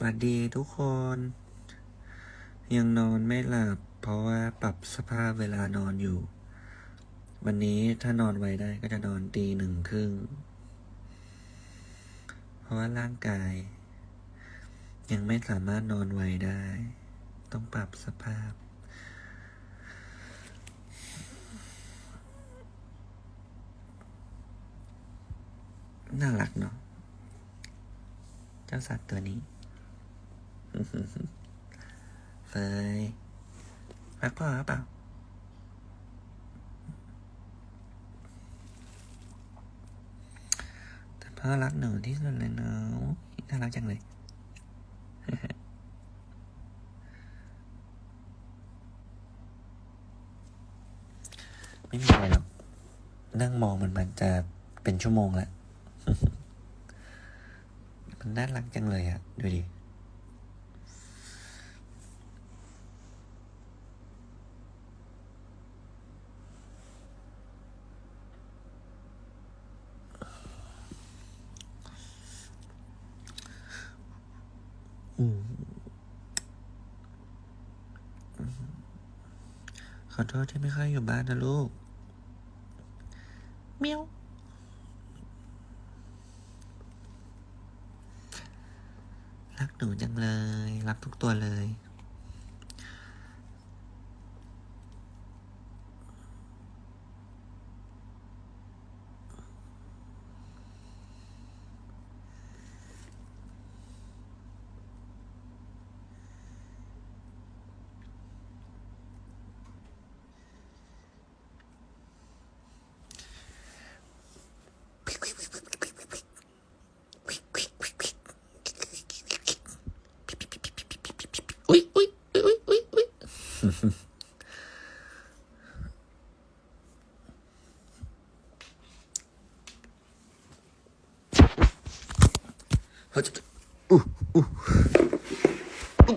สวัสดีทุกคน ยังนอนไม่หลับ เพราะว่าปรับสภาพเวลานอนอยู่ วันนี้ถ้านอนไวได้ก็จะนอนตีหนึ่งครึ่ง เพราะว่าร่างกาย ยังไม่สามารถนอนไวได้ ต้องปรับสภาพ น่ารักเนาะเจ้าสัตว์ตัวนี้ เฟยรักพ่อหรือเปล่า แต่พ่อรักหนูที่สุดเลยเนาะน่ารักจังเลยไม่มีอะไรหรอก นั่งมองมันมันจะเป็นชั่วโมงล้วมันน่ารักจังเลยอะดูดิ ขอโทษที่ไม่ค่อยอยู่บ้านนะลูก เมียว รักหนูจังเลย รักทุกตัวเลย อุ๊ยอุ๊ยอุ๊ยอุ๊ยอุ๊ย เฮ้ยจะอู้อู้อู้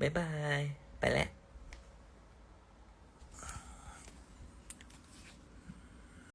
บ๊ายบายไปแล้ว